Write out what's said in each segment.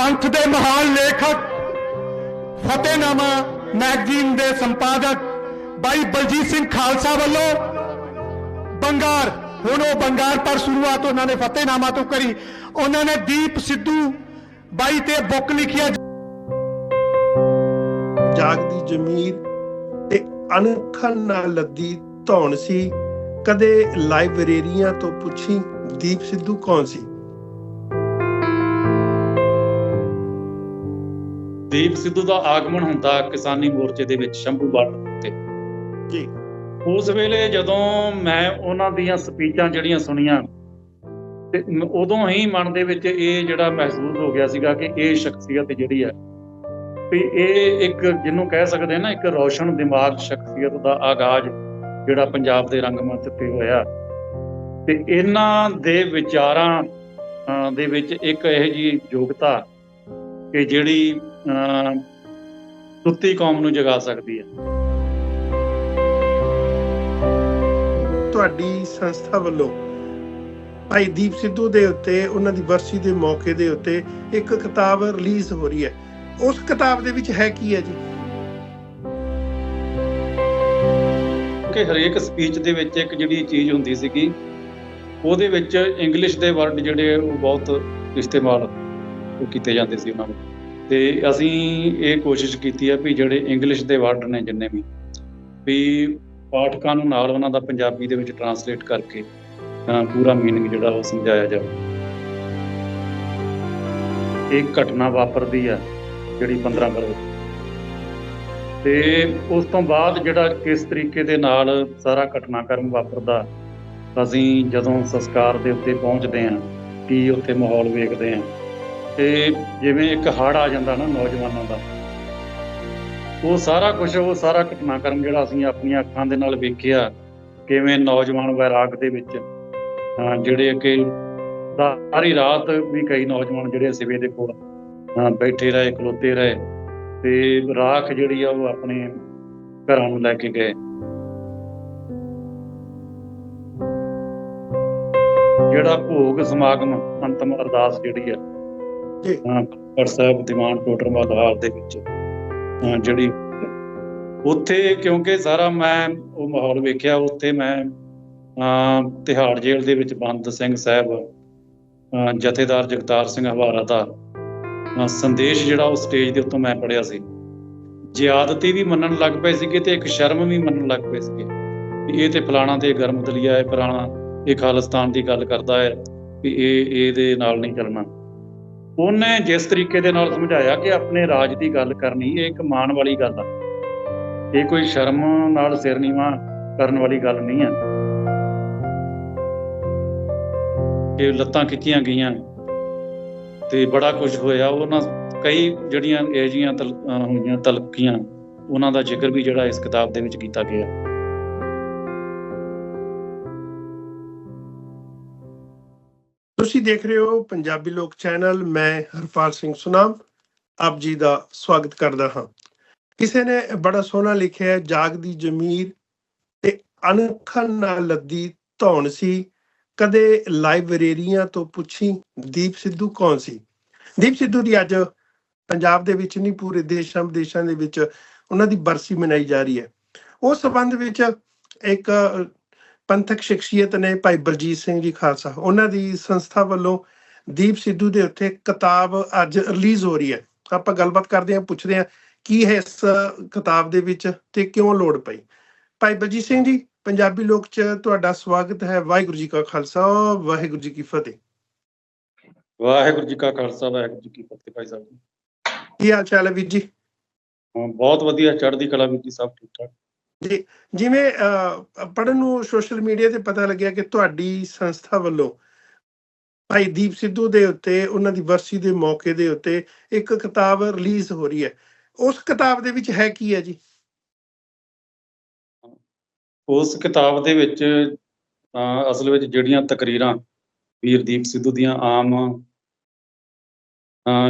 ਪੰਥ ਦੇ ਮਹਾਨ ਲੇਖਕ, ਫਤਿਹਨਾਮਾ ਮੈਗਜ਼ੀਨ ਦੇ ਸੰਪਾਦਕ ਬਾਈ ਬਲਜੀਤ ਸਿੰਘ ਖਾਲਸਾ ਵੱਲੋਂ ਬੰਗਾਰ, ਹੁਣ ਉਹ ਬੰਗਾਰ ਪਰ ਸ਼ੁਰੂਆਤ ਉਹਨਾਂ ਨੇ ਫਤਿਹਨਾਮਾ ਤੋਂ ਕਰੀ। ਉਹਨਾਂ ਨੇ ਦੀਪ ਸਿੱਧੂ ਬਾਈ ਤੇ ਬੁੱਕ ਲਿਖਿਆ। ਜਾਗਦੀ ਜ਼ਮੀਰ ਤੇ ਅਣਖਣ ਨਾਲ ਲੱਦੀ ਧੌਣ ਸੀ। ਕਦੇ ਲਾਇਬ੍ਰੇਰੀਆਂ ਤੋਂ ਪੁੱਛੀ ਦੀਪ ਸਿੱਧੂ ਕੌਣ ਸੀ? ਦੀਪ ਸਿੱਧੂ ਦਾ ਆਗਮਨ ਹੁੰਦਾ ਕਿਸਾਨੀ ਮੋਰਚੇ ਦੇ ਵਿੱਚ ਸ਼ੰਭੂ ਬਾਰਡਰ ਤੇ ਜੀ। ਉਸ ਵੇਲੇ ਜਦੋਂ ਮੈਂ ਉਹਨਾਂ ਦੀਆਂ ਸਪੀਚਾਂ ਜਿਹੜੀਆਂ ਸੁਣੀਆਂ ਤੇ ਉਦੋਂ ਹੀ ਮਨ ਦੇ ਵਿੱਚ ਇਹ ਜਿਹੜਾ ਮਹਿਸੂਸ ਹੋ ਗਿਆ ਸੀਗਾ ਕਿ ਇਹ ਸ਼ਖਸੀਅਤ ਜਿਹੜੀ ਹੈ ਵੀ ਇਹ ਇੱਕ ਜਿਹਨੂੰ ਕਹਿ ਸਕਦੇ ਆ ਨਾ ਇੱਕ ਰੌਸ਼ਨ ਦਿਮਾਗ ਸ਼ਖਸੀਅਤ ਦਾ ਆਗਾਜ਼ ਜਿਹੜਾ ਪੰਜਾਬ ਦੇ ਰੰਗਮੰਚ ਤੇ ਹੋਇਆ। ਤੇ ਇਹਨਾਂ ਦੇ ਵਿਚਾਰਾਂ ਦੇ ਵਿੱਚ ਇੱਕ ਇਹੋ ਜੀ ਯੋਗਤਾ ਕਿ ਜਿਹੜੀ ਸੁੱਤੀ ਕੌਮ ਨੂੰ ਜਗਾ ਸਕਦੀ ਹੈ। ਤੁਹਾਡੀ ਸੰਸਥਾ ਵੱਲੋਂ ਭਾਈ ਦੀਪ ਸਿੱਧੂ ਦੇ ਉੱਤੇ ਉਹਨਾਂ ਦੀ ਵਰਸੀ ਦੇ ਮੌਕੇ ਦੇ ਉੱਤੇ ਇੱਕ ਕਿਤਾਬ ਰਿਲੀਜ਼ ਹੋ ਰਹੀ ਹੈ। ਉਸ ਕਿਤਾਬ ਦੇ ਵਿੱਚ ਹੈ ਕੀ ਹੈ ਜੀ? ਕਿ ਹਰੇਕ ਸਪੀਚ ਦੇ ਵਿੱਚ ਇੱਕ ਜਿਹੜੀ ਚੀਜ਼ ਹੁੰਦੀ ਸੀਗੀ ਉਹਦੇ ਵਿੱਚ ਇੰਗਲਿਸ਼ ਦੇ ਵਰਡ ਜਿਹੜੇ ਉਹ ਬਹੁਤ ਇਸਤੇਮਾਲ ਉਹ ਕੀਤੇ ਜਾਂਦੇ ਸੀ ਉਹਨਾਂ ਨੂੰ। ਤੇ ਅਸੀਂ ਇਹ ਕੋਸ਼ਿਸ਼ ਕੀਤੀ ਹੈ ਵੀ ਜਿਹੜੇ ਇੰਗਲਿਸ਼ ਦੇ ਵਰਡ ਨੇ ਜਿੰਨੇ ਵੀ ਵੀ ਪਾਠਕਾਂ ਨੂੰ ਨਾਲ ਉਹਨਾਂ ਦਾ ਪੰਜਾਬੀ ਦੇ ਵਿੱਚ ਟਰਾਂਸਲੇਟ ਕਰਕੇ ਪੂਰਾ ਮੀਨਿੰਗ ਜਿਹੜਾ ਉਹ ਸਮਝਾਇਆ ਜਾਵੇ। ਇੱਕ ਘਟਨਾ ਵਾਪਰਦੀ ਆ ਜਿਹੜੀ 15 ਫਰਵਰੀ ਤੇ ਉਸ ਤੋਂ ਬਾਅਦ ਜਿਹੜਾ ਕਿਸ ਤਰੀਕੇ ਦੇ ਨਾਲ ਸਾਰਾ ਘਟਨਾਕ੍ਰਮ ਵਾਪਰਦਾ, ਅਸੀਂ ਜਦੋਂ ਸੰਸਕਾਰ ਦੇ ਉੱਤੇ ਪਹੁੰਚਦੇ ਹਾਂ, ਕੀ ਉੱਥੇ ਮਾਹੌਲ ਵੇਖਦੇ ਹਾਂ ਤੇ ਜਿਵੇਂ ਇੱਕ ਹੜ ਆ ਜਾਂਦਾ ਨਾ ਨੌਜਵਾਨਾਂ ਦਾ, ਉਹ ਸਾਰਾ ਕੁਝ ਉਹ ਸਾਰਾ ਘਟਨਾਕ੍ਰਮ ਜਿਹੜਾ ਅਸੀਂ ਆਪਣੀਆਂ ਅੱਖਾਂ ਦੇ ਨਾਲ ਵੇਖਿਆ, ਕਿਵੇਂ ਨੌਜਵਾਨ ਵੈਰਾਗ ਦੇ ਵਿੱਚ ਜਿਹੜੇ ਕਿ ਸਾਰੀ ਰਾਤ ਵੀ ਕਈ ਨੌਜਵਾਨ ਜਿਹੜੇ ਸਿਵੇ ਦੇ ਕੋਲ ਬੈਠੇ ਰਹੇ, ਖਲੋਤੇ ਰਹੇ ਤੇ ਰਾਖ ਜਿਹੜੀ ਆ ਉਹ ਆਪਣੇ ਘਰਾਂ ਨੂੰ ਲੈ ਕੇ ਗਏ। ਜਿਹੜਾ ਭੋਗ ਸਮਾਗਮ ਅੰਤਮ ਅਰਦਾਸ ਜਿਹੜੀ ਆ ਪਰ ਸਾਹਿਬ ਦੀਵਾਨ ਟੋਟਰ ਹਾਲ ਦੇ ਵਿੱਚ। ਜਿਹੜੀ ਉੱਥੇ ਕਿਉਂਕਿ ਸਾਰਾ ਮੈਂ ਉਹ ਮਾਹੌਲ ਵੇਖਿਆ, ਉੱਥੇ ਮੈਂ ਤਿਹਾੜ ਜੇਲ੍ਹ ਦੇ ਵਿੱਚ ਬੰਦ ਸਿੰਘ ਸਾਹਿਬ ਜਥੇਦਾਰ ਜਗਤਾਰ ਸਿੰਘ ਹਵਾਰਾ ਦਾ ਸੰਦੇਸ਼ ਜਿਹੜਾ ਉਹ ਸਟੇਜ ਦੇ ਉੱਤੋਂ ਮੈਂ ਪੜਿਆ ਸੀ। ਜ਼ਿਆਦਤੀ ਵੀ ਮੰਨਣ ਲੱਗ ਪਏ ਸੀਗੇ ਤੇ ਇੱਕ ਸ਼ਰਮ ਵੀ ਮੰਨਣ ਲੱਗ ਪਏ ਸੀਗੇ। ਵੀ ਇਹ ਤੇ ਫਲਾਣਾ ਤੇ ਗਰਮ ਦਲੀਆ ਹੈ, ਫਲਾਣਾ ਇਹ ਖਾਲਿਸਤਾਨ ਦੀ ਗੱਲ ਕਰਦਾ ਹੈ ਵੀ ਇਹ ਇਹਦੇ ਨਾਲ ਨਹੀਂ ਚੱਲਣਾ। ਉਹਨੇ ਜਿਸ ਤਰੀਕੇ ਦੇ ਨਾਲ ਸਮਝਾਇਆ ਕਿ ਆਪਣੇ ਰਾਜ ਦੀ ਗੱਲ ਕਰਨੀ ਇਹ ਇੱਕ ਮਾਣ ਵਾਲੀ ਗੱਲ ਆ। ਇਹ ਕੋਈ ਸ਼ਰਮ ਨਾਲ ਸਿਰ ਨੀਵਾਂ ਕਰਨ ਵਾਲੀ ਗੱਲ ਨਹੀਂ ਹੈ ਕਿ ਲੱਤਾਂ ਖਿੱਚੀਆਂ ਗਈਆਂ ਤੇ ਬੜਾ ਕੁਝ ਹੋਇਆ। ਉਹਨਾਂ ਕਈ ਜਿਹੜੀਆਂ ਇਹ ਜੀਆਂ ਹੋਈਆਂ ਤਲਕੀਆਂ ਉਹਨਾਂ ਦਾ ਜ਼ਿਕਰ ਵੀ ਜਿਹੜਾ ਇਸ ਕਿਤਾਬ ਦੇ ਵਿੱਚ ਕੀਤਾ ਗਿਆ। ਤੁਸੀਂ ਦੇਖ ਰਹੇ ਹੋ ਪੰਜਾਬੀ ਲੋਕ ਚੈਨਲ, ਮੈਂ ਹਰਪਾਲ ਸਿੰਘ ਸੁਨਾਮ, ਆਪ ਜੀ ਦਾ ਸਵਾਗਤ ਕਰਦਾ ਹਾਂ। ਕਿਸੇ ਨੇ ਬੜਾ ਸੋਹਣਾ ਲਿਖਿਆ ਜਾਗਦੀ ਜ਼ਮੀਰ ਤੇ ਅਣਖਣ ਨਾਲ ਲੱਦੀ ਧੌਣ ਸੀ। ਕਦੇ ਲਾਇਬ੍ਰੇਰੀਆਂ ਤੋਂ ਪੁੱਛੀ, ਦੀਪ ਸਿੱਧੂ ਕੌਣ ਸੀ? ਦੀਪ ਸਿੱਧੂ ਦੀ ਅੱਜ ਪੰਜਾਬ ਦੇ ਵਿੱਚ ਨਹੀਂ, ਪੂਰੇ ਦੇਸ਼ਾਂ ਵਿਦੇਸ਼ਾਂ ਦੇ ਵਿੱਚ ਉਹਨਾਂ ਦੀ ਬਰਸੀ ਮਨਾਈ ਜਾ ਰਹੀ ਹੈ। ਉਸ ਸੰਬੰਧ ਵਿੱਚ ਇੱਕ ਪੰਥਕ ਸ਼ਖਸੀਅਤ ਨੇ ਭਾਈ ਬਲਜੀਤ ਸਿੰਘ ਜੀ ਖਾਲਸਾ। ਉਹਨਾਂ ਦੀ ਸੰਸਥਾ ਵੱਲੋਂ ਦੀਪ ਸਿੱਧੂ ਦੇ ਉੱਤੇ ਕਿਤਾਬ ਅੱਜ ਰਿਲੀਜ਼ ਹੋ ਰਹੀ ਹੈ। ਆਪਾਂ ਗੱਲਬਾਤ ਕਰਦੇ ਹਾਂ ਪੁੱਛਦੇ ਹਾਂ ਕੀ ਹੈ ਇਸ ਕਿਤਾਬ ਦੇ ਵਿੱਚ ਤੇ ਕਿਉਂ ਲੋੜ ਪਈ। ਭਾਈ ਬਲਜੀਤ ਸਿੰਘ ਜੀ ਪੰਜਾਬੀ ਲੋਕ ਚ ਤੁਹਾਡਾ ਸਵਾਗਤ ਹੈ। ਵਾਹਿਗੁਰੂ ਜੀ ਕਾ ਖਾਲਸਾ ਵਾਹਿਗੁਰੂ ਜੀ ਕੀ ਫਤਿਹ। ਵਾਹਿਗੁਰੂ ਜੀ ਕਾ ਖਾਲਸਾ ਵਾਹਿਗੁਰੂ ਜੀ ਕੀ ਫਤਿਹ ਭਾਈ ਸਾਹਿਬ ਜੀ। ਕੀ ਹਾਲ ਚਾਲ ਹੈ ਵੀਰ ਜੀ? ਬਹੁਤ ਵਧੀਆ ਚੜ੍ਹਦੀ ਕਲਾ ਵਿੱਚ ਜੀ ਸਭ ਠੀਕ ਠਾਕ ਜਿਵੇਂ ਪੜਨ ਨੂੰ ਸੋਸ਼ਲ ਮੀਡੀਆ ਤੇ ਪਤਾ ਲੱਗਿਆ ਕਿ ਤੁਹਾਡੀ ਸੰਸਥਾ ਵੱਲੋਂ ਭਾਈ ਦੀਪ ਸਿੱਧੂ ਦੇ ਉੱਤੇ, ਉਹਨਾਂ ਦੀ ਵਰਸੀ ਦੇ ਮੌਕੇ ਦੇ ਉੱਤੇ ਇੱਕ ਕਿਤਾਬ ਰਿਲੀਜ਼ ਹੋ ਰਹੀ ਹੈ। ਉਸ ਕਿਤਾਬ ਦੇ ਵਿੱਚ ਹੈ ਕੀ ਹੈ ਜੀ? ਉਸ ਕਿਤਾਬ ਦੇ ਵਿੱਚ ਅਸਲ ਵਿੱਚ ਜਿਹੜੀਆਂ ਤਕਰੀਰਾਂ ਵੀਰ ਦੀਪ ਸਿੱਧੂ ਦੀਆਂ ਆਮ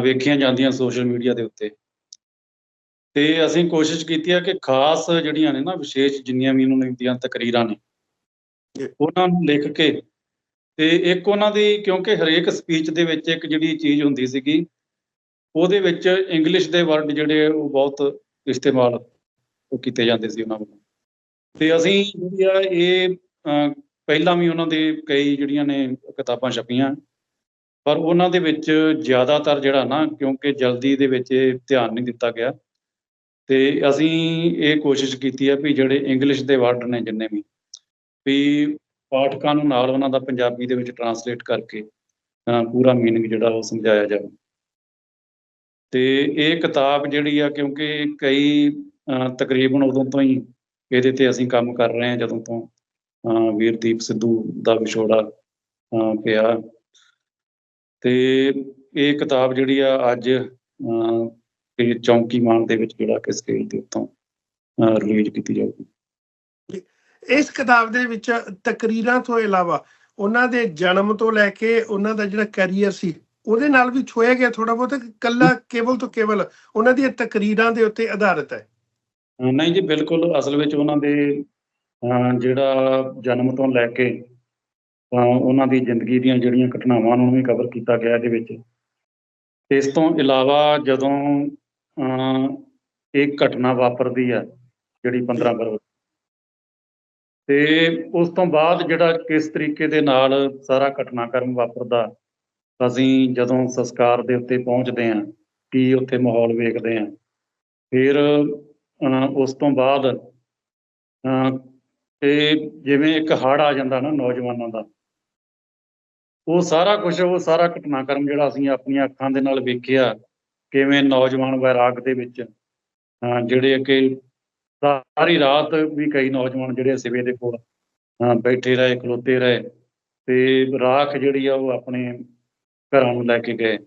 ਵੇਖੀਆਂ ਜਾਂਦੀਆਂ ਸੋਸ਼ਲ ਮੀਡੀਆ ਦੇ ਉੱਤੇ। ਤੇ ਅਸੀਂ ਕੋਸ਼ਿਸ਼ ਕੀਤੀ ਹੈ ਕਿ ਖਾਸ ਜਿਹੜੀਆਂ ਨੇ ਨਾ ਵਿਸ਼ੇਸ਼ ਜਿੰਨੀਆਂ ਵੀ ਉਹਨਾਂ ਦੀਆਂ ਤਕਰੀਰਾਂ ਨੇ। ਉਹਨਾਂ ਨੂੰ ਲਿਖ ਕੇ ਤੇ ਇੱਕ ਉਹਨਾਂ ਦੀ ਕਿਉਂਕਿ ਹਰੇਕ ਸਪੀਚ ਦੇ ਵਿੱਚ ਇੱਕ ਜਿਹੜੀ ਚੀਜ਼ ਹੁੰਦੀ ਸੀਗੀ ਉਹਦੇ ਵਿੱਚ ਇੰਗਲਿਸ਼ ਦੇ ਵਰਡ ਜਿਹੜੇ ਉਹ ਬਹੁਤ ਇਸਤੇਮਾਲ ਉਹ ਕੀਤੇ ਜਾਂਦੇ ਸੀ ਉਹਨਾਂ ਵੱਲੋਂ ਤੇ ਅਸੀਂ ਜਿਹੜੀ ਆ ਇਹ ਪਹਿਲਾਂ ਵੀ ਉਹਨਾਂ ਦੇ ਕਈ ਜਿਹੜੀਆਂ ਨੇ ਕਿਤਾਬਾਂ ਛਪੀਆਂ ਪਰ ਉਹਨਾਂ ਦੇ ਵਿੱਚ ਜ਼ਿਆਦਾਤਰ ਜਿਹੜਾ ਨਾ ਕਿਉਂਕਿ ਜਲਦੀ ਦੇ ਵਿੱਚ ਇਹ ਧਿਆਨ ਨਹੀਂ ਦਿੱਤਾ ਗਿਆ ਤੇ ਅਸੀਂ ਇਹ ਕੋਸ਼ਿਸ਼ ਕੀਤੀ ਹੈ ਵੀ ਜਿਹੜੇ ਇੰਗਲਿਸ਼ ਦੇ ਵਰਡ ਨੇ ਜਿੰਨੇ ਵੀ ਵੀ ਪਾਠਕਾਂ ਨੂੰ ਨਾਲ ਉਹਨਾਂ ਦਾ ਪੰਜਾਬੀ ਦੇ ਵਿੱਚ ਟਰਾਂਸਲੇਟ ਕਰਕੇ ਪੂਰਾ ਮੀਨਿੰਗ ਜਿਹੜਾ ਉਹ ਸਮਝਾਇਆ ਜਾਵੇ। ਤੇ ਇਹ ਕਿਤਾਬ ਜਿਹੜੀ ਆ ਕਿਉਂਕਿ ਕਈ ਤਕਰੀਬਨ ਉਦੋਂ ਤੋਂ ਹੀ ਇਹਦੇ ਤੇ ਅਸੀਂ ਕੰਮ ਕਰ ਰਹੇ ਹਾਂ ਜਦੋਂ ਤੋਂ ਵੀਰਦੀਪ ਸਿੱਧੂ ਦਾ ਵਿਛੋੜਾ ਅਹ, ਪਿਆ। ਤੇ ਇਹ ਕਿਤਾਬ ਜਿਹੜੀ ਆ ਅੱਜ ਇਹ ਚੌਂਕੀ ਮਾਨ ਦੇ ਵਿੱਚ ਜਿਹੜਾ ਕਿ ਸਟੇਜ ਦੇ ਉੱਤੋਂ ਰਿਲੀਜ਼ ਕੀਤੀ ਜਾਊਗੀ। ਇਸ ਕਿਤਾਬ ਦੇ ਵਿੱਚ ਤਕਰੀਰਾਂ ਤੋਂ ਇਲਾਵਾ ਉਹਨਾਂ ਦੇ ਜਨਮ ਤੋਂ ਲੈ ਕੇ ਉਹਨਾਂ ਦਾ ਜਿਹੜਾ ਕੈਰੀਅਰ ਸੀ ਉਹਦੇ ਨਾਲ ਵੀ ਛੋਇਆ ਗਿਆ ਥੋੜਾ ਬਹੁਤ ਕੱਲਾ ਕੇਵਲ ਤੋਂ ਕੇਵਲ ਉਹਨਾਂ ਦੀਆਂ ਤਕਰੀਰਾਂ ਦੇ ਉੱਤੇ ਆਧਾਰਿਤ ਹੈ? ਨਹੀਂ ਜੀ ਬਿਲਕੁਲ ਅਸਲ ਵਿੱਚ ਉਹਨਾਂ ਦੇ ਜਿਹੜਾ ਜਨਮ ਤੋਂ ਲੈ ਕੇ ਉਹਨਾਂ ਦੀ ਜ਼ਿੰਦਗੀ ਦੀਆਂ ਜਿਹੜੀਆਂ ਘਟਨਾਵਾਂ ਨੂੰ ਵੀ ਕਵਰ ਕੀਤਾ ਗਿਆ ਇਹਦੇ ਵਿੱਚ। ਇਸ ਤੋਂ ਇਲਾਵਾ ਜਦੋਂ ਅਹ, ਇਹ ਘਟਨਾ ਵਾਪਰਦੀ ਆ ਜਿਹੜੀ 15 ਫਰਵਰੀ ਤੇ ਉਸ ਤੋਂ ਬਾਅਦ ਜਿਹੜਾ ਕਿਸ ਤਰੀਕੇ ਦੇ ਨਾਲ ਸਾਰਾ ਘਟਨਾਕ੍ਰਮ ਵਾਪਰਦਾ ਅਸੀਂ ਜਦੋਂ ਸੰਸਕਾਰ ਦੇ ਉੱਤੇ ਪਹੁੰਚਦੇ ਹਾਂ ਕੀ ਉੱਥੇ ਮਾਹੌਲ ਵੇਖਦੇ ਹਾਂ ਫਿਰ ਅਹ ਉਸ ਤੋਂ ਬਾਅਦ ਅਹ ਇਹ ਜਿਵੇਂ ਇੱਕ ਹੜ ਆ ਜਾਂਦਾ ਨਾ ਨੌਜਵਾਨਾਂ ਦਾ ਉਹ ਸਾਰਾ ਕੁਝ ਉਹ ਸਾਰਾ ਘਟਨਾਕ੍ਰਮ ਜਿਹੜਾ ਅਸੀਂ ਆਪਣੀਆਂ ਅੱਖਾਂ ਦੇ ਨਾਲ ਵੇਖਿਆ ਕਿਵੇਂ ਨੌਜਵਾਨ ਵੈਰਾਗ ਦੇ ਵਿੱਚ ਜਿਹੜੇ ਕਿ ਸਾਰੀ ਰਾਤ ਵੀ ਕਈ ਨੌਜਵਾਨ ਜਿਹੜੇ ਸਿਵੇ ਦੇ ਕੋਲ ਬੈਠੇ ਰਹੇ ਖਲੋਤੇ ਰਹੇ ਤੇ ਰਾਖ ਜਿਹੜੀ ਆ ਉਹ ਆਪਣੇ ਘਰਾਂ ਨੂੰ ਲੈ ਕੇ ਗਏ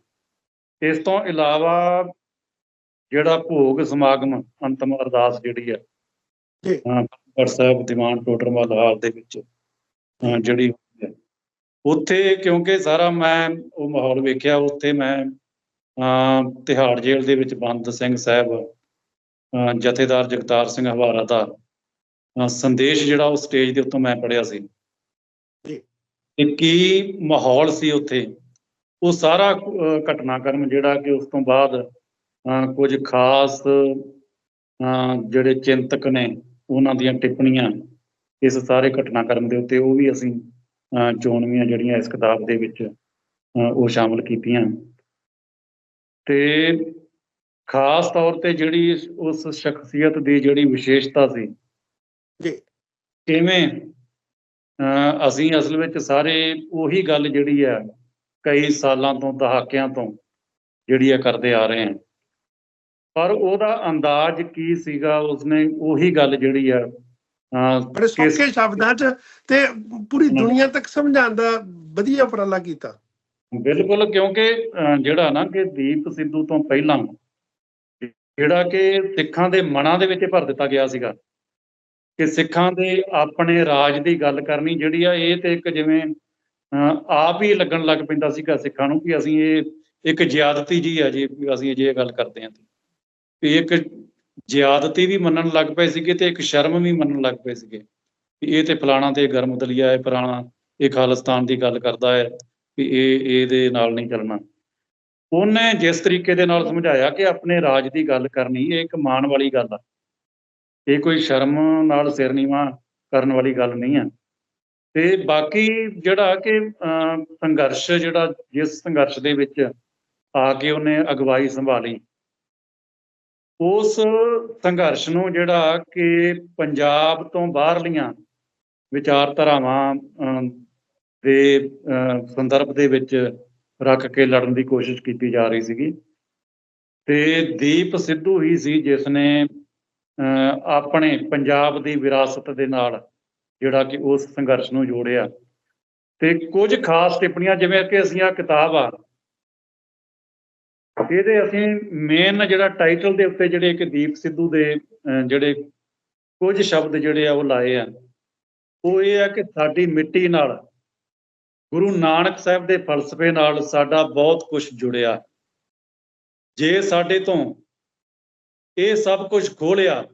ਇਸ ਤੋਂ ਇਲਾਵਾ ਜਿਹੜਾ ਭੋਗ ਸਮਾਗਮ ਅੰਤਮ ਅਰਦਾਸ ਜਿਹੜੀ ਆ ਜੀ। ਪਰ ਸਾਹਿਬ ਦੀਵਾਨ ਟੋਡਰਮਲ ਹਾਲ ਦੇ ਵਿੱਚ ਜਿਹੜੀ। ਉੱਥੇ ਕਿਉਂਕਿ ਸਾਰਾ ਮੈਂ ਉਹ ਮਾਹੌਲ ਵੇਖਿਆ ਉੱਥੇ ਮੈਂ ਤਿਹਾੜ ਜੇਲ੍ਹ ਦੇ ਵਿੱਚ ਬੰਦ ਸਿੰਘ ਸਾਹਿਬ ਜਥੇਦਾਰ ਜਗਤਾਰ ਸਿੰਘ ਹਵਾਰਾ ਦਾ ਸੰਦੇਸ਼ ਜਿਹੜਾ ਉਹ ਸਟੇਜ ਦੇ ਉੱਤੋਂ ਮੈਂ ਪੜਿਆ ਸੀ। ਜੀ। ਤੇ ਕੀ ਮਾਹੌਲ ਸੀ ਉੱਥੇ? ਉਹ ਸਾਰਾ ਘਟਨਾਕ੍ਰਮ ਜਿਹੜਾ ਕਿ ਉਸ ਤੋਂ ਬਾਅਦ ਕੁਝ ਖਾਸ ਜਿਹੜੇ ਚਿੰਤਕ ਨੇ ਉਹਨਾਂ ਦੀਆਂ ਟਿੱਪਣੀਆਂ ਇਸ ਸਾਰੇ ਘਟਨਾਕ੍ਰਮ ਦੇ ਉੱਤੇ ਉਹ ਵੀ ਅਸੀਂ ਚੋਣਵੀਆਂ ਜਿਹੜੀਆਂ ਇਸ ਕਿਤਾਬ ਦੇ ਵਿੱਚ ਉਹ ਸ਼ਾਮਲ ਕੀਤੀਆਂ। ਤੇ ਖਾਸ ਤੌਰ ਤੇ ਜਿਹੜੀ ਉਸ ਸ਼ਖਸੀਅਤ ਦੀ ਜਿਹੜੀ ਵਿਸ਼ੇਸ਼ਤਾ ਸੀ ਜੀ। ਕਿਵੇਂ ਅਸੀਂ ਅਸਲ ਵਿੱਚ ਸਾਰੇ ਉਹੀ ਗੱਲ ਜਿਹੜੀ ਆ ਕਈ ਸਾਲਾਂ ਤੋਂ ਦਹਾਕਿਆਂ ਤੋਂ ਜਿਹੜੀ ਆ ਕਰਦੇ ਆ ਰਹੇ ਹਾਂ ਪਰ ਉਹਦਾ ਅੰਦਾਜ਼ ਕੀ ਸੀਗਾ ਉਸਨੇ ਉਹੀ ਗੱਲ ਜਿਹੜੀ ਆ ਬੜੇ ਸੌਖੇ ਸ਼ਬਦਾਂ 'ਚ ਤੇ ਪੂਰੀ। ਦੁਨੀਆ ਤੱਕ ਸਮਝਾਉਣ ਦਾ ਵਧੀਆ ਉਪਰਾਲਾ ਕੀਤਾ ਬਿਲਕੁਲ ਕਿਉਂਕਿ ਅਹ, ਜਿਹੜਾ ਨਾ ਕਿ ਦੀਪ ਸਿੱਧੂ ਤੋਂ ਪਹਿਲਾਂ ਜਿਹੜਾ ਕਿ ਸਿੱਖਾਂ ਦੇ ਮਨਾਂ ਦੇ ਵਿੱਚ ਭਰ ਦਿੱਤਾ ਗਿਆ ਸੀਗਾ ਕਿ ਸਿੱਖਾਂ ਦੇ ਆਪਣੇ ਰਾਜ ਦੀ ਗੱਲ ਕਰਨੀ ਜਿਹੜੀ ਆ ਇਹ ਤੇ ਇੱਕ ਜਿਵੇਂ ਅਹ, ਆਪ ਹੀ ਲੱਗਣ ਲੱਗ ਪੈਂਦਾ ਸੀਗਾ ਸਿੱਖਾਂ ਨੂੰ ਕਿ ਅਸੀਂ ਇਹ ਇੱਕ ਜ਼ਿਆਦਤੀ ਜੀ ਆ ਜੀ ਅਸੀਂ ਜੇ ਗੱਲ ਕਰਦੇ ਹਾਂ ਵੀ ਇੱਕ ਜ਼ਿਆਦਤੀ ਵੀ ਮੰਨਣ ਲੱਗ ਪਏ ਸੀਗੇ ਤੇ ਇੱਕ ਸ਼ਰਮ ਵੀ ਮੰਨਣ ਲੱਗ ਪਏ ਸੀਗੇ। ਇਹ ਤੇ ਫਲਾਣਾ ਤੇ ਗਰਮ ਦਲੀਆ ਹੈ ਪੁਰਾਣਾ ਇਹ ਖਾਲਿਸਤਾਨ ਦੀ ਗੱਲ ਕਰਦਾ ਹੈ। ਵੀ ਇਹ ਇਹਦੇ ਨਾਲ ਨਹੀਂ ਚੱਲਣਾ। ਉਹਨੇ ਜਿਸ ਤਰੀਕੇ ਦੇ ਨਾਲ ਸਮਝਾਇਆ ਕਿ ਆਪਣੇ ਰਾਜ ਦੀ ਗੱਲ ਕਰਨੀ ਇਹ ਇੱਕ ਮਾਣ ਵਾਲੀ ਗੱਲ ਆ। ਇਹ ਕੋਈ ਸ਼ਰਮ ਨਾਲ ਸਿਰ ਨੀਵਾਂ ਕਰਨ ਵਾਲੀ ਗੱਲ ਨਹੀਂ ਆ। ਤੇ ਬਾਕੀ ਜਿਹੜਾ ਕਿ ਅਹ, ਸੰਘਰਸ਼ ਜਿਹੜਾ ਜਿਸ ਸੰਘਰਸ਼ ਦੇ ਵਿੱਚ ਆ ਕੇ ਉਹਨੇ ਅਗਵਾਈ ਸੰਭਾਲੀ। ਉਸ ਸੰਘਰਸ਼ ਨੂੰ ਜਿਹੜਾ ਕਿ ਪੰਜਾਬ ਤੋਂ ਬਾਹਰਲੀਆਂ ਵਿਚਾਰਧਾਰਾਵਾਂ ਅਹ, ਦੇ ਅਹ, ਸੰਦਰਭ ਦੇ ਵਿੱਚ ਰੱਖ ਕੇ ਲੜਨ ਦੀ ਕੋਸ਼ਿਸ਼ ਕੀਤੀ ਜਾ ਰਹੀ ਸੀਗੀ। ਤੇ ਦੀਪ ਸਿੱਧੂ ਹੀ ਸੀ ਜਿਸ ਨੇ ਅਹ, ਆਪਣੇ ਪੰਜਾਬ ਦੀ ਵਿਰਾਸਤ ਦੇ ਨਾਲ ਜਿਹੜਾ ਕਿ ਉਸ ਸੰਘਰਸ਼ ਨੂੰ ਜੋੜਿਆ। ਤੇ ਕੁਝ ਖਾਸ ਟਿੱਪਣੀਆਂ ਜਿਵੇਂ ਕਿ ਅਸੀਂ ਆ ਕਿਤਾਬ ਆ ਇਹਦੇ ਅਸੀਂ ਮੇਨ ਜਿਹੜਾ ਟਾਈਟਲ ਦੇ ਉੱਤੇ ਜਿਹੜੇ ਕਿ ਦੀਪ ਸਿੱਧੂ ਦੇ ਅਹ, ਜਿਹੜੇ ਕੁਝ ਸ਼ਬਦ ਜਿਹੜੇ ਆ ਉਹ ਲਾਏ ਆ। ਉਹ ਇਹ ਆ ਕਿ ਸਾਡੀ ਮਿੱਟੀ ਨਾਲ ਗੁਰੂ ਨਾਨਕ ਸਾਹਿਬ ਦੇ ਫਲਸਫੇ ਨਾਲ ਸਾਡਾ ਬਹੁਤ ਕੁਝ ਜੁੜਿਆ। ਜੇ ਸਾਡੇ ਤੋਂ ਇਹ ਸਭ ਕੁਝ ਖੋਲਿਆ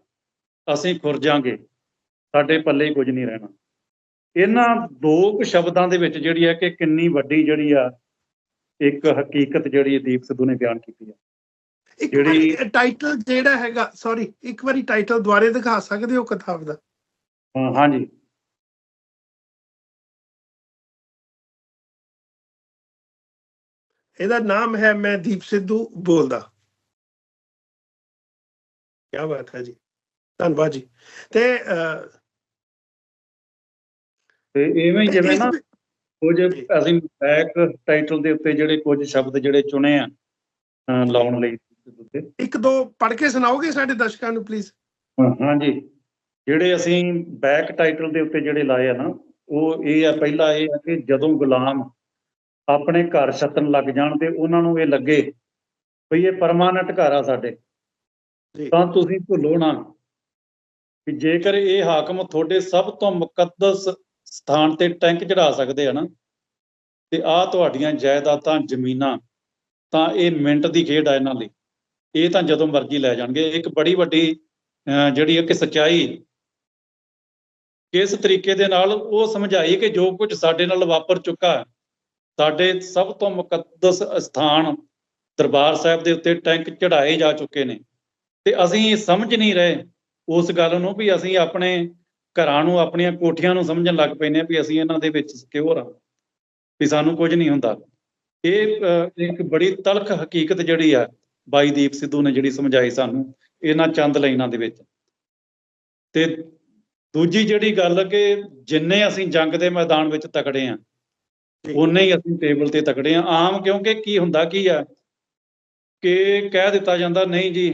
ਅਸੀਂ ਖੁਰ ਜਾਾਂਗੇ। ਸਾਡੇ ਪੱਲੇ ਕੁਝ ਨਹੀਂ ਰਹਿਣਾ। ਇਹਨਾਂ ਦੋ ਕੁ ਸ਼ਬਦਾਂ ਦੇ ਵਿੱਚ ਜਿਹੜੀ ਹੈ ਕਿ ਕਿੰਨੀ ਵੱਡੀ ਜਿਹੜੀ ਆ ਇੱਕ ਹਕੀਕਤ ਜਿਹੜੀ ਦੀਪ ਸਿੱਧੂ ਨੇ ਬਿਆਨ ਕੀਤੀ ਹੈ। ਜਿਹੜੀ- ਟਾਈਟਲ ਜਿਹੜਾ ਹੈਗਾ ਸੌਰੀ ਇੱਕ ਵਾਰੀ ਟਾਈਟਲ ਦੁਬਾਰੇ ਦਿਖਾ ਸਕਦੇ ਹੋ ਕਿਤਾਬ ਦਾ? ਹਾਂ, ਹਾਂਜੀ। ਇਹਦਾ ਨਾਮ ਹੈ ਮੈਂ ਦੀਪ ਸਿੱਧੂ ਬੋਲਦਾ। ਕੀ ਬਾਤ ਹੈ ਜੀ। ਧੰਨਵਾਦ ਜੀ। ਤੇ ਤੇ ਇਵੇਂ ਜਿਵੇਂ ਨਾ ਕੁਝ ਅਸੀਂ ਬੈਕ ਟਾਈਟਲ ਦੇ ਉੱਤੇ ਜਿਹੜੇ ਕੁਝ ਸ਼ਬਦ ਜਿਹੜੇ ਚੁਣੇ ਆ ਲਾਉਣ ਲਈ। ਇੱਕ ਦੋ ਪੜ੍ਹ ਕੇ ਸੁਣਾਓਗੇ ਸਾਡੇ ਦਰਸ਼ਕਾਂ ਨੂੰ ਪਲੀਜ਼ ਹਾਂ- ਹਾਂਜੀ ਜਿਹੜੇ ਅਸੀਂ ਬੈਕ ਟਾਈਟਲ ਦੇ ਉੱਤੇ ਜਿਹੜੇ ਲਾਏ ਆ ਨਾ ਉਹ ਇਹ ਆ ਪਹਿਲਾ ਇਹ ਆ ਕਿ ਜਦੋਂ ਗੁਲਾਮ ਆਪਣੇ ਘਰ ਛੱਤਣ ਲੱਗ ਜਾਣ ਤੇ ਉਹਨਾਂ ਨੂੰ ਇਹ ਲੱਗੇ ਵੀ ਇਹ ਪਰਮਾਨੈਂਟ ਘਰ ਆ ਸਾਡੇ। ਤਾਂ ਤੁਸੀਂ ਭੁੱਲੋ ਨਾ ਕਿ ਜੇਕਰ ਇਹ ਹਾਕਮ ਤੁਹਾਡੇ ਸਭ ਤੋਂ ਮੁਕੱਦਸ ਸਥਾਨ ਤੇ ਟੈਂਕ ਚੜਾ ਸਕਦੇ ਆ ਨਾ ਤੇ ਆ ਤੁਹਾਡੀਆਂ ਜਾਇਦਾਦਾਂ ਜ਼ਮੀਨਾਂ ਤਾਂ ਇਹ ਮਿੰਟ ਦੀ ਖੇਡ ਆ ਇਹਨਾਂ ਲਈ। ਇਹ ਤਾਂ ਜਦੋਂ ਮਰਜ਼ੀ ਲੈ ਜਾਣਗੇ। ਇੱਕ ਬੜੀ ਵੱਡੀ ਜਿਹੜੀ ਇੱਕ ਸਚਾਈ ਕਿਸ ਤਰੀਕੇ ਦੇ ਨਾਲ ਉਹ ਸਮਝਾਈ ਕਿ ਜੋ ਕੁਝ ਸਾਡੇ ਨਾਲ ਵਾਪਰ ਚੁੱਕਾ ਹੈ ਸਾਡੇ ਸਭ ਤੋਂ ਮੁਕੱਦਸ ਸਥਾਨ ਦਰਬਾਰ ਸਾਹਿਬ ਦੇ ਉੱਤੇ ਟੈਂਕ ਚੜਾਏ ਜਾ ਚੁੱਕੇ ਨੇ। ਤੇ ਅਸੀਂ ਸਮਝ ਨਹੀਂ ਰਹੇ ਉਸ ਗੱਲ ਨੂੰ ਵੀ ਅਸੀਂ ਆਪਣੇ ਘਰਾਂ ਨੂੰ, ਆਪਣੀਆਂ ਕੋਠੀਆਂ ਨੂੰ ਸਮਝਣ ਲੱਗ ਪੈਨੇ ਵੀ ਅਸੀਂ ਇਹਨਾਂ ਦੇ ਵਿੱਚ ਸਿਕਿਉਰ ਆ। ਵੀ ਸਾਨੂੰ ਕੁਝ ਨਹੀਂ ਹੁੰਦਾ। ਇਹ ਇੱਕ ਬੜੀ ਤਲਖ ਹਕੀਕਤ ਜਿਹੜੀ ਆ, ਬਾਈ ਦੀਪ ਸਿੱਧੂ ਨੇ ਜਿਹੜੀ ਸਮਝਾਈ ਸਾਨੂੰ ਇਹਨਾਂ ਚੰਦ ਲਾਈਨਾਂ ਦੇ ਵਿੱਚ। ਤੇ ਦੂਜੀ ਜਿਹੜੀ ਗੱਲ ਕਿ ਜਿੰਨੇ ਅਸੀਂ ਜੰਗ ਦੇ ਮੈਦਾਨ ਵਿੱਚ ਤਕੜੇ ਆ ਉਨੇ ਹੀ। ਅਸੀਂ ਟੇਬਲ ਤੇ ਤਕੜੇ ਆ ਆਮ ਕਿਉਂਕਿ ਕੀ ਹੁੰਦਾ ਕੀ ਆ ਕਿ ਕਹਿ ਦਿੱਤਾ ਜਾਂਦਾ ਨਹੀਂ ਜੀ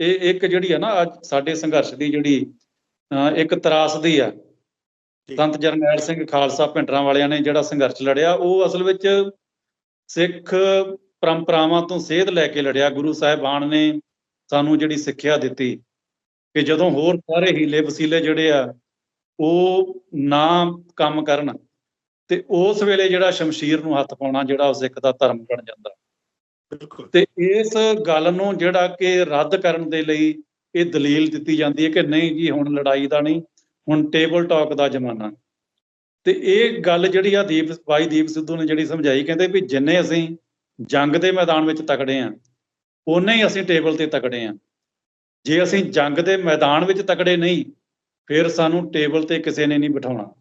ਇਹ ਇੱਕ ਜਿਹੜੀ ਆ ਨਾ ਅੱਜ ਸਾਡੇ ਸੰਘਰਸ਼ ਦੀ ਜਿਹੜੀ ਇੱਕ ਤਰਾਸਦੀ ਆ। ਸੰਤ ਜਰਨੈਲ ਸਿੰਘ ਖਾਲਸਾ ਭਿੰਡਰਾਂ ਵਾਲਿਆਂ ਨੇ ਜਿਹੜਾ ਸੰਘਰਸ਼ ਲੜਿਆ ਉਹ ਅਸਲ ਵਿੱਚ ਸਿੱਖ ਪਰੰਪਰਾਵਾਂ ਤੋਂ ਸੇਧ ਲੈ ਕੇ ਲੜਿਆ। ਗੁਰੂ ਸਾਹਿਬਾਨ ਨੇ ਸਾਨੂੰ ਜਿਹੜੀ ਸਿੱਖਿਆ ਦਿੱਤੀ ਕਿ ਜਦੋਂ ਹੋਰ ਸਾਰੇ ਹੀਲੇ ਵਸੀਲੇ ਜਿਹੜੇ ਆ ਉਹ ਨਾ ਕੰਮ ਕਰਨ। ਤੇ ਉਸ ਵੇਲੇ ਜਿਹੜਾ ਸ਼ਮਸ਼ੀਰ ਨੂੰ ਹੱਥ ਪਾਉਣਾ ਜਿਹੜਾ ਉਹ ਸਿੱਖ ਦਾ ਧਰਮ ਬਣ ਜਾਂਦਾ। ਬਿਲਕੁਲ। ਤੇ ਇਸ ਗੱਲ ਨੂੰ ਜਿਹੜਾ ਕਿ ਰੱਦ ਕਰਨ ਦੇ ਲਈ ਇਹ ਦਲੀਲ ਦਿੱਤੀ ਜਾਂਦੀ ਹੈ ਕਿ ਨਹੀਂ ਜੀ ਹੁਣ ਲੜਾਈ ਦਾ ਨਹੀਂ ਹੁਣ ਟੇਬਲ ਟਾਕ ਦਾ ਜ਼ਮਾਨਾ। ਤੇ ਇਹ ਗੱਲ ਜਿਹੜੀ ਆ ਦੀਪ ਬਾਈ ਦੀਪ ਸਿੱਧੂ ਨੇ ਜਿਹੜੀ ਸਮਝਾਈ ਕਹਿੰਦੇ ਵੀ ਜਿੰਨੇ ਅਸੀਂ ਜੰਗ ਦੇ ਮੈਦਾਨ ਵਿੱਚ ਤਕੜੇ ਆ ਉਨੇ ਹੀ ਅਸੀਂ ਟੇਬਲ ਤੇ ਤਕੜੇ ਆ। ਜੇ ਅਸੀਂ ਜੰਗ ਦੇ ਮੈਦਾਨ ਵਿੱਚ ਤਕੜੇ ਨਹੀਂ ਫਿਰ ਸਾਨੂੰ ਟੇਬਲ ਤੇ ਕਿਸੇ ਨੇ ਨਹੀਂ ਬਿਠਾਉਣਾ।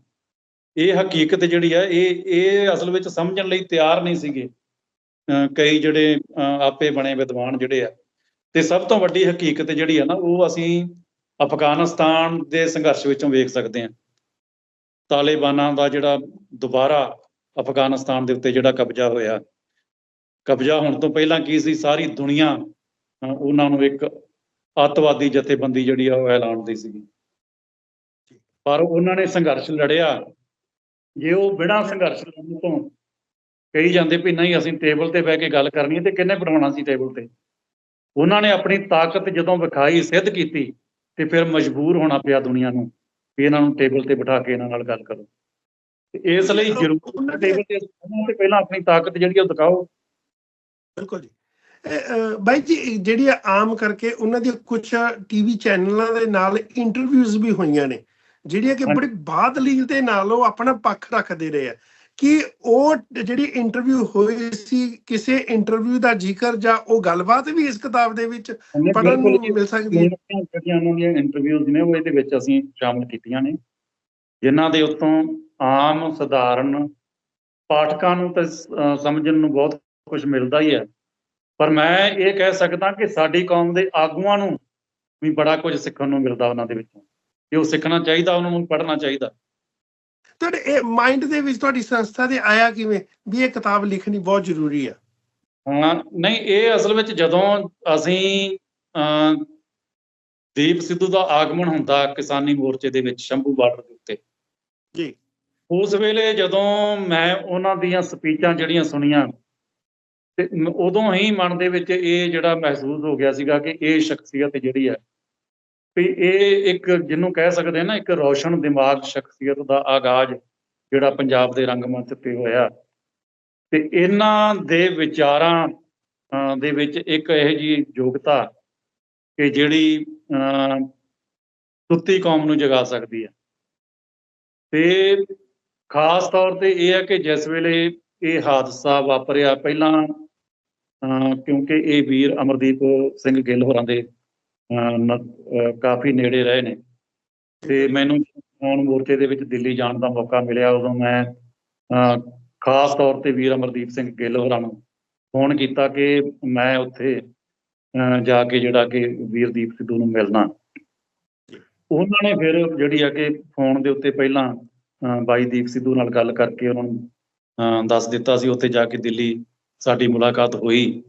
ਇਹ ਹਕੀਕਤ ਜਿਹੜੀ ਆ, ਇਹ ਇਹ ਅਸਲ ਵਿੱਚ ਸਮਝਣ ਲਈ ਤਿਆਰ ਨਹੀਂ ਸੀਗੇ, ਅਹ ਕਈ ਜਿਹੜੇ, ਅਹ ਆਪੇ ਬਣੇ ਵਿਦਵਾਨ ਜਿਹੜੇ ਆ। ਤੇ ਸਭ ਤੋਂ ਵੱਡੀ ਹਕੀਕਤ ਜਿਹੜੀ ਆ ਨਾ, ਉਹ ਅਸੀਂ ਅਫਗਾਨਿਸਤਾਨ ਦੇ ਸੰਘਰਸ਼ ਵਿੱਚੋਂ ਵੇਖ ਸਕਦੇ ਹਾਂ। ਤਾਲਿਬਾਨਾਂ ਦਾ ਜਿਹੜਾ ਦੁਬਾਰਾ ਅਫਗਾਨਿਸਤਾਨ ਦੇ ਉੱਤੇ ਜਿਹੜਾ ਕਬਜ਼ਾ ਹੋਇਆ, ਕਬਜ਼ਾ ਹੋਣ ਤੋਂ ਪਹਿਲਾਂ ਕੀ ਸੀ, ਸਾਰੀ ਦੁਨੀਆ ਉਹਨਾਂ ਨੂੰ ਇੱਕ ਅੱਤਵਾਦੀ ਜਥੇਬੰਦੀ ਜਿਹੜੀ ਆ, ਉਹ ਐਲਾਨਦੀ ਸੀਗੀ। ਪਰ ਉਹਨਾਂ ਨੇ ਸੰਘਰਸ਼ ਲੜਿਆ ਜੇ ਉਹ ਬਿਨਾਂ ਸੰਘਰਸ਼ ਲੜਨ ਤੋਂ ਕਹੀ ਜਾਂਦੇ ਵੀ ਨਹੀਂ ਅਸੀਂ ਟੇਬਲ ਤੇ ਬਹਿ ਕੇ ਗੱਲ ਕਰਨੀ ਹੈ ਤੇ ਕਿੰਨੇ ਬਿਠਾਉਣਾ ਸੀ ਟੇਬਲ ਤੇ? ਉਹਨਾਂ ਨੇ ਆਪਣੀ ਤਾਕਤ ਜਦੋਂ ਵਿਖਾਈ ਸਿੱਧ ਕੀਤੀ ਤੇ ਫਿਰ ਮਜਬੂਰ ਹੋਣਾ ਪਿਆ ਦੁਨੀਆ ਨੂੰ ਵੀ ਇਹਨਾਂ ਨੂੰ ਟੇਬਲ ਤੇ ਬਿਠਾ ਕੇ ਇਹਨਾਂ ਨਾਲ ਗੱਲ ਕਰੋ। ਤੇ ਇਸ ਲਈ ਜ਼ਰੂਰ ਟੇਬਲ ਤੇ ਉਹਨਾਂ ਤੇ ਪਹਿਲਾਂ ਆਪਣੀ ਤਾਕਤ ਜਿਹੜੀ ਉਹ ਦਿਖਾਓ। ਬਿਲਕੁਲ ਜੀ। ਬਾਈ ਜੀ ਜਿਹੜੀ ਆਮ ਕਰਕੇ ਉਹਨਾਂ ਦੀ ਕੁਝ ਟੀਵੀ ਚੈਨਲਾਂ ਦੇ ਨਾਲ ਇੰਟਰਵਿਊਜ਼ ਵੀ ਹੋਈਆਂ ਨੇ। ਜਿਹੜੀਆਂ ਕਿ। ਬੜੀ ਬਾਦਲੀਲ ਦੇ ਨਾਲ ਉਹ ਆਪਣਾ ਪੱਖ ਰੱਖਦੇ ਰਹੇ ਆ। ਕਿ ਉਹ ਜਿਹੜੀ ਇੰਟਰਵਿਊ ਹੋਈ ਸੀ ਕਿਸੇ ਇੰਟਰਵਿਊ ਦਾ ਜ਼ਿਕਰ ਜਾਂ ਉਹ ਗੱਲਬਾਤ ਵੀ ਇਸ ਕਿਤਾਬ ਦੇ ਵਿੱਚ ਪੜਨ ਨੂੰ ਮਿਲ ਸਕਦੀ ਹੈ? ਜਿਹੜੀਆਂ ਉਹਨਾਂ ਦੀਆਂ ਇੰਟਰਵਿਊਜ਼ ਨੇ ਉਹ ਇਹਦੇ ਵਿੱਚ ਅਸੀਂ ਸ਼ਾਮਲ ਕੀਤੀਆਂ ਨੇ। ਜਿਨ੍ਹਾਂ ਦੇ ਉੱਤੋਂ ਆਮ ਸਧਾਰਨ ਪਾਠਕਾਂ ਨੂੰ ਤਾਂ ਸਮਝਣ ਨੂੰ ਬਹੁਤ ਕੁਝ ਮਿਲਦਾ ਹੀ ਹੈ। ਪਰ ਮੈਂ ਇਹ ਕਹਿ ਸਕਦਾ ਕਿ ਸਾਡੀ ਕੌਮ ਦੇ ਆਗੂਆਂ ਨੂੰ ਵੀ ਬੜਾ ਕੁਝ ਸਿੱਖਣ ਨੂੰ ਮਿਲਦਾ ਉਹਨਾਂ ਦੇ ਵਿੱਚੋਂ। ਜੇ ਉਹ ਸਿੱਖਣਾ ਚਾਹੀਦਾ ਉਹਨਾਂ ਨੂੰ ਪੜ੍ਹਨਾ ਚਾਹੀਦਾ। ਤੁਹਾਡੇ ਇਹ ਮਾਈਂਡ ਦੇ ਵਿੱਚ ਤੁਹਾਡੀ ਸੰਸਥਾ ਦੇ ਆਇਆ ਕਿਵੇਂ? ਵੀ ਇਹ ਕਿਤਾਬ ਲਿਖਣੀ ਬਹੁਤ ਜ਼ਰੂਰੀ ਆ। ਹਾਂ ਨਹੀਂ ਇਹ ਅਸਲ ਵਿੱਚ ਜਦੋਂ ਅਸੀਂ ਦੀਪ ਸਿੱਧੂ ਦਾ ਆਗਮਨ ਹੁੰਦਾ ਕਿਸਾਨੀ ਮੋਰਚੇ ਦੇ ਵਿੱਚ ਸ਼ੰਭੂ ਬਾਰਡਰ ਦੇ ਉੱਤੇ। ਜੀ। ਉਸ ਵੇਲੇ ਜਦੋਂ ਮੈਂ ਉਹਨਾਂ ਦੀਆਂ ਸਪੀਚਾਂ ਜਿਹੜੀਆਂ ਸੁਣੀਆਂ ਤੇ ਉਦੋਂ ਹੀ ਮਨ ਦੇ ਵਿੱਚ ਇਹ ਜਿਹੜਾ ਮਹਿਸੂਸ ਹੋ ਗਿਆ ਸੀਗਾ ਕਿ ਇਹ ਸ਼ਖਸੀਅਤ ਜਿਹੜੀ ਹੈ ਵੀ ਇਹ ਇੱਕ ਜਿਹਨੂੰ ਕਹਿ ਸਕਦੇ ਆ ਨਾ ਇੱਕ ਰੌਸ਼ਨ ਦਿਮਾਗ ਸ਼ਖਸੀਅਤ ਦਾ ਆਗਾਜ਼ ਜਿਹੜਾ ਪੰਜਾਬ ਦੇ ਰੰਗਮੰਚ ਤੇ ਹੋਇਆ। ਤੇ ਇਹਨਾਂ ਦੇ ਵਿਚਾਰਾਂ ਅਹ, ਦੇ ਵਿੱਚ ਇੱਕ ਇਹ ਜੀ ਯੋਗਤਾ ਕਿ ਜਿਹੜੀ ਅਹ, ਸੁੱਤੀ ਕੌਮ ਨੂੰ ਜਗਾ ਸਕਦੀ ਹੈ ਤੇ ਖਾਸ ਤੌਰ ਤੇ ਇਹ ਹੈ ਕਿ ਜਿਸ ਵੇਲੇ ਇਹ ਹਾਦਸਾ ਵਾਪਰਿਆ ਪਹਿਲਾਂ ਅਹ ਕਿਉਂਕਿ ਇਹ ਵੀਰ ਅਮਰਦੀਪ ਸਿੰਘ ਗਿੱਲ ਹੋਰਾਂ ਦੇ ਕਾਫੀ ਨੇੜੇ ਰਹੇ ਨੇ। ਤੇ ਮੈਨੂੰ ਹੁਣ ਮੋਰਚੇ ਦੇ ਵਿੱਚ ਦਿੱਲੀ ਜਾਣ ਦਾ ਮੌਕਾ ਮਿਲਿਆ ਉਦੋਂ ਮੈਂ ਖਾਸ ਤੌਰ ਤੇ ਵੀਰ ਅਮਰਦੀਪ ਸਿੰਘ ਗਿੱਲ ਹੋਰਾਂ ਨੂੰ ਫੋਨ ਕੀਤਾ ਕਿ ਮੈਂ ਉੱਥੇ, ਅਹ ਜਾ ਕੇ ਜਿਹੜਾ ਕਿ ਵੀਰਦੀਪ ਸਿੱਧੂ ਨੂੰ ਮਿਲਣਾ। ਉਹਨਾਂ ਨੇ ਫਿਰ ਜਿਹੜੀ ਆ ਕਿ ਫੋਨ ਦੇ ਉੱਤੇ ਪਹਿਲਾਂ, ਅਹ ਬਾਈ ਦੀਪ ਸਿੱਧੂ ਨਾਲ ਗੱਲ ਕਰਕੇ ਉਹਨਾਂ ਨੂੰ, ਅਹ ਦੱਸ ਦਿੱਤਾ ਸੀ, ਉੱਥੇ ਜਾ ਕੇ ਦਿੱਲੀ ਸਾਡੀ ਮੁਲਾਕਾਤ ਹੋਈ।